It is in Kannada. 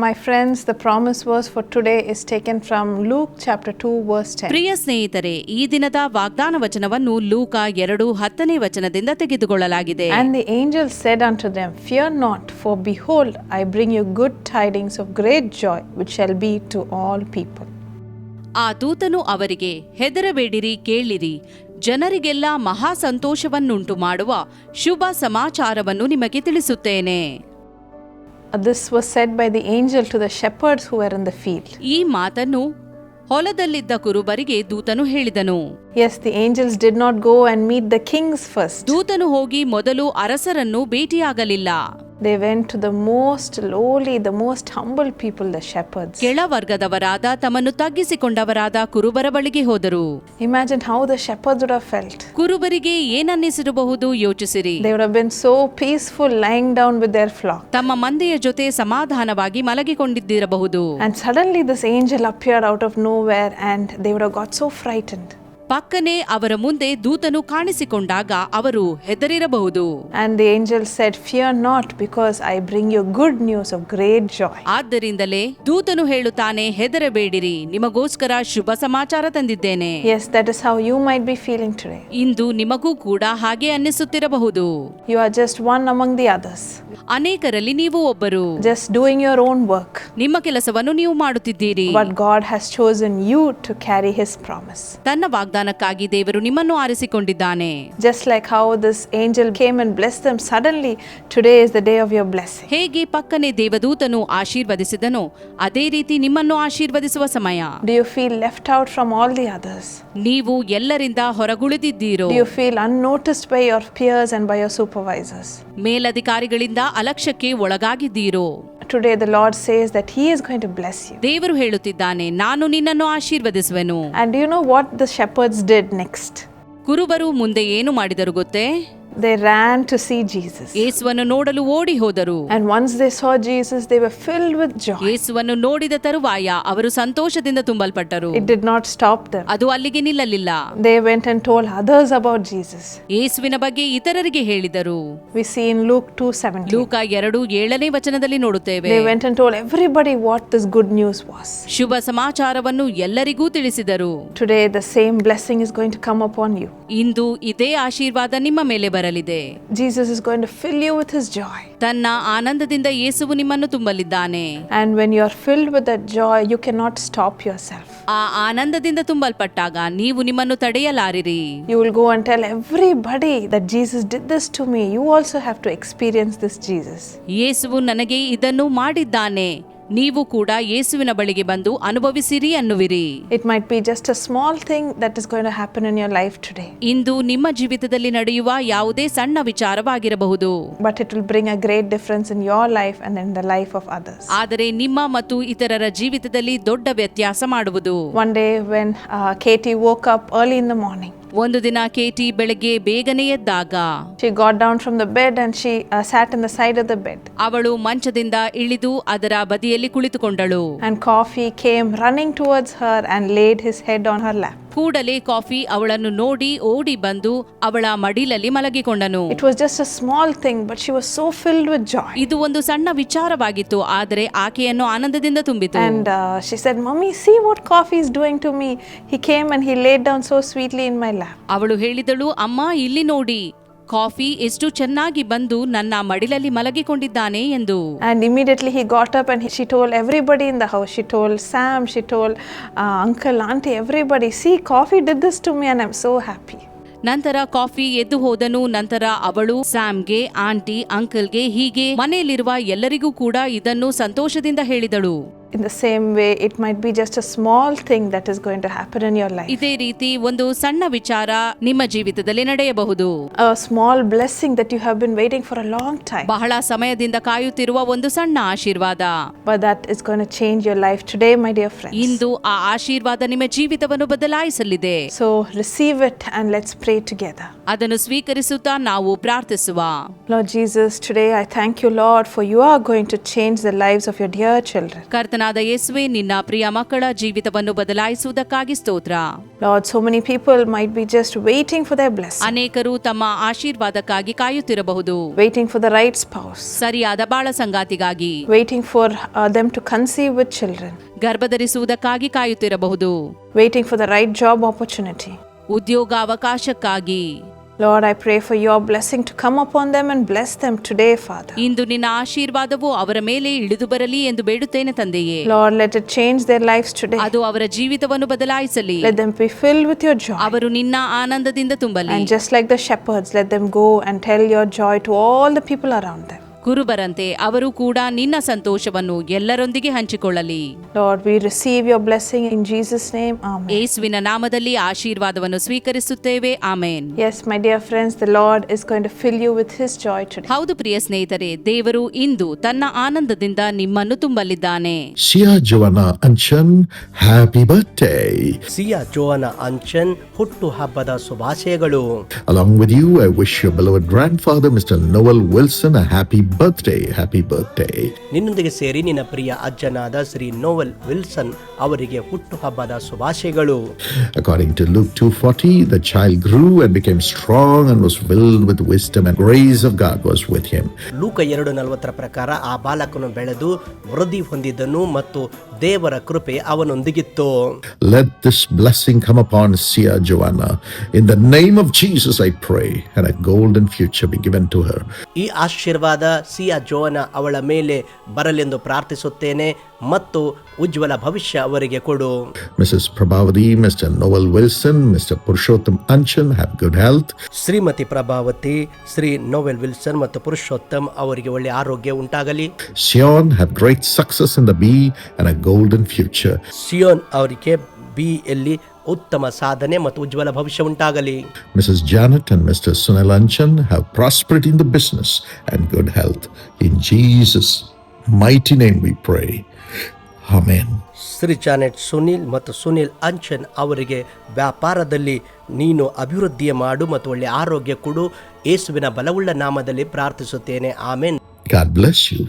My friends, the promise verse for today is taken from Luke chapter 2, verse 10. ಪ್ರಿಯ ಸ್ನೇಹಿತರೆ ಈ ದಿನದ ವಾಗ್ದಾನ ವಚನವನ್ನು ಲೂಕ ಎರಡು ಹತ್ತನೇ ವಚನದಿಂದ ತೆಗೆದುಕೊಳ್ಳಲಾಗಿದೆ And the angel said unto them, Fear not, for behold, I bring you good tidings of great joy, which shall be to all people. ಆ ದೂತನು ಅವರಿಗೆ ಹೆದರಬೇಡಿರಿ ಕೇಳಿರಿ ಜನರಿಗೆಲ್ಲ ಮಹಾ ಸಂತೋಷವನ್ನುಂಟು ಮಾಡುವ ಶುಭ ಸಮಾಚಾರವನ್ನು ನಿಮಗೆ ತಿಳಿಸುತ್ತೇನೆ Uh, This was said by the angel to the shepherds who were in the field. ಈ ಮಾತನ್ನು ಹೊಲದಲ್ಲಿದ್ದ ಕುರುಬರಿಗೆ ದೂತನು ಹೇಳಿದನು Yes, the angels did not go and meet the kings first. ದೂತನು ಹೋಗಿ ಮೊದಲು ಅರಸರನ್ನು ಭೇಟಿಯಾಗಲಿಲ್ಲ They went to the most lowly, the most humble people, the shepherds. ಕೆಳವರ್ಗದವರಾದ ತಮ್ಮನ್ನು ತಗ್ಗಿಸಿಕೊಂಡವರಾದ ಕುರುಬರ ಬಳಿಗೆ ಹೋದರು Imagine how the shepherds would have felt. ಕುರುಬರಿಗೆ ಏನನ್ನಿಸಿರಬಹುದು ಯೋಚಿಸಿರಿ They would have been so peaceful lying down with their flock. ತಮ್ಮ ಮಂದೆಯ ಜೊತೆ ಸಮಾಧಾನವಾಗಿ ಮಲಗಿಕೊಂಡಿದ್ದಿರಬಹುದು And suddenly this angel appeared out of nowhere and they would have got so frightened. ಪಕ್ಕನೆ ಅವರ ಮುಂದೆ ದೂತನು ಕಾಣಿಸಿಕೊಂಡಾಗ ಅವರು ಹೆದರಿರಬಹುದು And the angel said, Fear not, because I bring you good news of great joy. ಆದ್ದರಿಂದಲೇ ದೂತನು ಹೇಳುತ್ತಾನೆ ಹೆದರಬೇಡಿರಿ ನಿಮಗೋಸ್ಕರ ಶುಭ ಸಮಾಚಾರ ತಂದಿದ್ದೇನೆ Yes, that is how you might be feeling today. ಇಂದು ನಿಮಗೂ ಕೂಡ ಹಾಗೆ ಅನ್ನಿಸುತ್ತಿರಬಹುದು You are just one among the others, ಅನೇಕರಲ್ಲಿ ನೀವು ಒಬ್ಬರು just doing your own work. ನಿಮ್ಮ ಕೆಲಸವನ್ನು ನೀವು ಮಾಡುತ್ತಿದ್ದೀರಿ But God has chosen you to carry His promise. ತನ್ನ ವರದಾನಕ್ಕಾಗಿ ದೇವರು ನಿಮ್ಮನ್ನು ಆರಿಸಿಕೊಂಡಿದ್ದಾನೆ. Just like how this angel came and bless them suddenly today is the day of your bless ಹೇಗೆ ಪಕ್ಕನೆ ದೇವದೂತನು ಆಶೀರ್ವದಿಸಿದನು ಅದೇ ರೀತಿ ನಿಮ್ಮನ್ನು ಆಶೀರ್ವದಿಸುವ ಸಮಯ. Do you feel left out from all the others ನೀವು ಎಲ್ಲರಿಂದ ಹೊರಗುಳಿದಿದ್ದೀರೋ? You feel unnoticed by your peers and by your supervisors ಮೇಲಧಿಕಾರಿಗಳಿಂದ ಅಲಕ್ಷ್ಯಕ್ಕೆ ಒಳಗಾಗಿದ್ದೀರೋ? Today, the Lord says that He is going to bless you. ದೇವರು ಹೇಳುತ್ತಿದ್ದಾನೆ ನಾನು ನಿನ್ನನ್ನು ಆಶೀರ್ವದಿಸುವೆನು And do you know what the shepherds did next? ಕುರುಬರು ಮುಂದೆ ಏನು ಮಾಡಿದರು ಗೊತ್ತೇ They ran to see Jesus. ಯೇಸುವನ್ನು ನೋಡಲು ಓಡಿ ಹೋದರು And once they saw Jesus, they were filled with joy. ಯೇಸುವನ್ನು ನೋಡಿದ ತರುವಾಯ ಅವರು ಸಂತೋಷದಿಂದ ತುಂಬಲ್ಪಟ್ಟರು It did not stop them. ಅದು ಅಲ್ಲಿಗೆ ನಿಲ್ಲಲಿಲ್ಲ They went and told others about Jesus. ಯೇಸುವಿನ ಬಗ್ಗೆ ಇತರರಿಗೆ ಹೇಳಿದರು We see in Luke 2:17. ಲೂಕ ಎರಡು ಏಳನೇ ವಚನದಲ್ಲಿ ನೋಡುತ್ತೇವೆ They went and told everybody what this good news was. ಶುಭ ಸಮಾಚಾರವನ್ನು ಎಲ್ಲರಿಗೂ ತಿಳಿಸಿದರು Today, the same blessing is going to come upon you. ಇಂದು ಇದೇ ಆಶೀರ್ವಾದ ನಿಮ್ಮ ಮೇಲೆ ಬರಲಿದೆ Jesus is going to fill you with His joy. ತನ್ನ ಆನಂದದಿಂದ ಯೇಸುವು ನಿಮ್ಮನ್ನು ತುಂಬಲಿದ್ದಾನೆ And when you are filled with that joy, you cannot stop yourself. ಆ ಆನಂದದಿಂದ ತುಂಬಲ್ಪಟ್ಟಾಗ ನೀವು ನಿಮ್ಮನ್ನು ತಡೆಯಲಾರಿರಿ You will go and tell everybody that Jesus did this to me. You also have to experience this Jesus. ಯೇಸುವು ನನಗೆ ಇದನ್ನು ಮಾಡಿದ್ದಾನೆ ನೀವು ಕೂಡ ಯೇಸುವಿನ ಬಳಿಗೆ ಬಂದು ಅನುಭವಿಸಿರಿ ಅನ್ನುವಿರಿ. It might be just small thing that is going happen in your life today ಇಂದು ನಿಮ್ಮ ಜೀವಿತದಲ್ಲಿ ನಡೆಯುವ ಯಾವುದೇ ಸಣ್ಣ ವಿಚಾರವಾಗಿರಬಹುದು. But it will bring a great difference in your life and in the life of others ಆದರೆ ನಿಮ್ಮ ಮತ್ತು ಇತರರ ಜೀವಿತದಲ್ಲಿ ದೊಡ್ಡ ವ್ಯತ್ಯಾಸ ಮಾಡುವುದು. One day when Katie woke up early in the morning ಒಂದು ದಿನ ಕೇಟಿ ಬೆಳಗ್ಗೆ ಬೇಗನೆ ಎದ್ದಾಗ she got down from the bed and she uh, sat in the side of the bed. ಅವಳು ಮಂಚದಿಂದ ಇಳಿದು ಅದರ ಬದಿಯಲ್ಲಿ ಕುಳಿತುಕೊಂಡಳು And coffee came running towards her and laid his head on her lap. ಕೂಡಲೇ ಕಾಫಿ ಅವಳನ್ನು ನೋಡಿ ಓಡಿ ಬಂದು ಅವಳ ಮಡಿಲಲ್ಲಿ ಮಲಗಿಕೊಂಡನು It was just a small thing, but she was so filled with joy. ಇದು ಒಂದು ಸಣ್ಣ ವಿಚಾರವಾಗಿತ್ತು ಆದರೆ ಆಕೆಯನ್ನು ಆನಂದದಿಂದ ತುಂಬಿತು And she she said, Mommy, see what coffee is doing to me. He came and he laid down so sweetly in my lap. ಅವಳು ಹೇಳಿದಳು ಅಮ್ಮ ಇಲ್ಲಿ ನೋಡಿ ಕಾಫಿ ಎಷ್ಟು ಚೆನ್ನಾಗಿ ಬಂದು ನನ್ನ ಮಡಿಲಲ್ಲಿ ಮಲಗಿಕೊಂಡಿದ್ದಾನೆ ಎಂದು. And immediately he got up and she told everybody in the house she told Sam she told uncle aunty everybody see coffee did this to me and I am so happy ನಂತರ ಕಾಫಿ ಎದ್ದು ಹೋದನು ನಂತರ ಅವಳು ಸ್ಯಾಮ್ಗೆ ಆಂಟಿ ಅಂಕಲ್ಗೆ ಹೀಗೆ ಮನೆಯಲ್ಲಿರುವ ಎಲ್ಲರಿಗೂ ಕೂಡ ಇದನ್ನು ಸಂತೋಷದಿಂದ ಹೇಳಿದಳು. In the same way, it might be just a small thing that is going to happen in your life. ಇದೇ ರೀತಿ ಒಂದು ಸಣ್ಣ ವಿಚಾರ ನಿಮ್ಮ ಜೀವಿತದಲ್ಲಿ ನಡೆಯಬಹುದು A small blessing that you have been waiting for a long time. ಬಹಳ ಸಮಯದಿಂದ ಕಾಯುತ್ತಿರುವ ಒಂದು ಸಣ್ಣ ಆಶೀರ್ವಾದ But that is going to change your life today, my dear friends. ಇಂದು ಆ ಆಶೀರ್ವಾದ ನಿಮ್ಮ ಜೀವಿತವನ್ನು ಬದಲಾಯಿಸಲಿದೆ So receive it and let's pray together. ಅದನ್ನು ಸ್ವೀಕರಿಸುತ್ತಾ ನಾವು ಪ್ರಾರ್ಥಿಸುವ Lord Jesus, today I thank you, Lord, for you are going to change the lives of your dear children. ಕರ್ತನಾದ ಯೇಸುವೆ ನಿನ್ನ ಪ್ರಿಯ ಮಕ್ಕಳ ಜೀವಿತವನ್ನು ಬದಲಾಯಿಸುವುದಕ್ಕಾಗಿ ಸ್ತೋತ್ರ. Lord so many people might be just waiting for their bless ಅನೇಕರು ತಮ್ಮ ಆಶೀರ್ವಾದಕ್ಕಾಗಿ ಕಾಯುತ್ತಿರಬಹುದು. Waiting for the right spouse ಸರಿಯಾದ ಬಾಳ ಸಂಗಾತಿಗಾಗಿ. Waiting for them to conceive with children ಗರ್ಭಧರಿಸುವುದಕ್ಕಾಗಿ ಕಾಯುತ್ತಿರಬಹುದು. Waiting for the right job opportunity ಉದ್ಯೋಗಾವಕಾಶಕ್ಕಾಗಿ. Lord, I pray for your blessing to come upon them and bless them today, Father. ಇಂದು ನಿನ್ನ ಆಶೀರ್ವಾದವು ಅವರ ಮೇಲೆ ಇಳಿದು ಬರಲಿ ಎಂದು ಬೇಡುತ್ತೇನೆ ತಂದೆಯೇ Lord, let it change their lives today. ಅದು ಅವರ ಜೀವಿತವನ್ನು ಬದಲಾಯಿಸಲಿ Let them be filled with your joy. ಅವರು ನಿನ್ನ ಆನಂದದಿಂದ ತುಂಬಲಿ And just like the shepherds, let them go and tell your joy to all the people around them. ಕುರುಬರಂತೆ ಅವರು ಕೂಡ ನಿನ್ನ ಸಂತೋಷವನ್ನು ಎಲ್ಲರೊಂದಿಗೆ ಹಂಚಿಕೊಳ್ಳಲಿ Lord, we receive your blessing in Jesus' name. Amen. ಯೇಸುವಿನ ನಾಮದಲ್ಲಿ ಆಶೀರ್ವಾದವನ್ನು ಸ್ವೀಕರಿಸುತ್ತೇವೆ ಆಮೇನ್ Yes, my dear friends, the Lord is going to fill you with his joy today. ಹೌದು ಪ್ರಿಯ ಸ್ನೇಹಿತರೆ ದೇವರು ಇಂದು ತನ್ನ ಆನಂದದಿಂದ ನಿಮ್ಮನ್ನು ತುಂಬಲಿದ್ದಾನೆ Sia Joanna Anchan, happy birthday. ಸಿಯಾ ಜೋವನ ಅಂಚನ್ ಹುಟ್ಟು ಹಬ್ಬದ ಶುಭಾಶಯಗಳು Along with you, I wish your beloved grandfather, Mr. Noel Wilson, a happy birthday. Happy birthday ನಿನ್ನೊಂದಿಗೆ ಸೇರಿ ನಿನ್ನ ಪ್ರಿಯ ಅಜ್ಜನಾದ ಶ್ರೀ ನೋವೆಲ್ ವಿಲ್ಸನ್ ಅವರಿಗೆ ಹುಟ್ಟುಹಬ್ಬದ ಶುಭಾಶಯಗಳು According to Luke 2:40, the child grew and became strong and was filled with wisdom and grace of God was with him. ಲೂಕ ಎರಡು ನಲವತ್ತರ ಪ್ರಕಾರ ಆ ಬಾಲಕನು ಬೆಳೆದು ವೃದ್ಧಿ ಹೊಂದಿದ್ದನು ಮತ್ತು ದೇವರ ಕೃಪೆ ಅವನೊಂದಿಗಿತ್ತು Let this blessing come upon Sia Joanna. In the name of Jesus, I pray, and a golden future be given to her. ಈ ಆಶೀರ್ವಾದ ಸಿಯಾ ಜೋನ ಅವಳ ಮೇಲೆ ಬರಲೆಂದು ಪ್ರಾರ್ಥಿಸುತ್ತೇನೆ ಮತ್ತು ಉಜ್ವಲ ಭವಿಷ್ಯ ಅವರಿಗೆ ಕೊಡು. Mrs Prabhavati Mr Noel Wilson Mr Purushottam Anchan have good health Shrimati Prabhavati Shri Noel Wilson ಮತ್ತು ಪುರುಷೋತ್ತಮ್ ಅವರಿಗೆ ಒಳ್ಳೆ ಆರೋಗ್ಯ ಉಂಟಾಗಲಿ. Zion have great success in the B and a golden future Zion ಅವರಿಗೆ ಬಿಯಲ್ಲಿ ಉತ್ತಮ ಸಾಧನೆ ಮತ್ತು ಉಜ್ವಲ ಭವಿಷ್ಯ ಉಂಟಾಗಲಿ. Mrs Janet and Mr Sunil Anchan have prospered in the business and good health in Jesus mighty name we pray amen Shri Janet Sunil ಮತ್ತು ಸುನಿಲ್ ಅಂಚನ್ ಅವರಿಗೆ ವ್ಯಾಪಾರದಲ್ಲಿ ನೀನು ಅಭಿವೃದ್ಧಿ ಮಾಡು ಮತ್ತು ಒಳ್ಳೆ ಆರೋಗ್ಯ ಕೊಡು. ಯೇಸುವಿನ ಬಲವುಳ್ಳ ನಾಮದಲ್ಲಿ ಪ್ರಾರ್ಥಿಸುತ್ತೇನೆ. ಆಮೆನ್. God bless you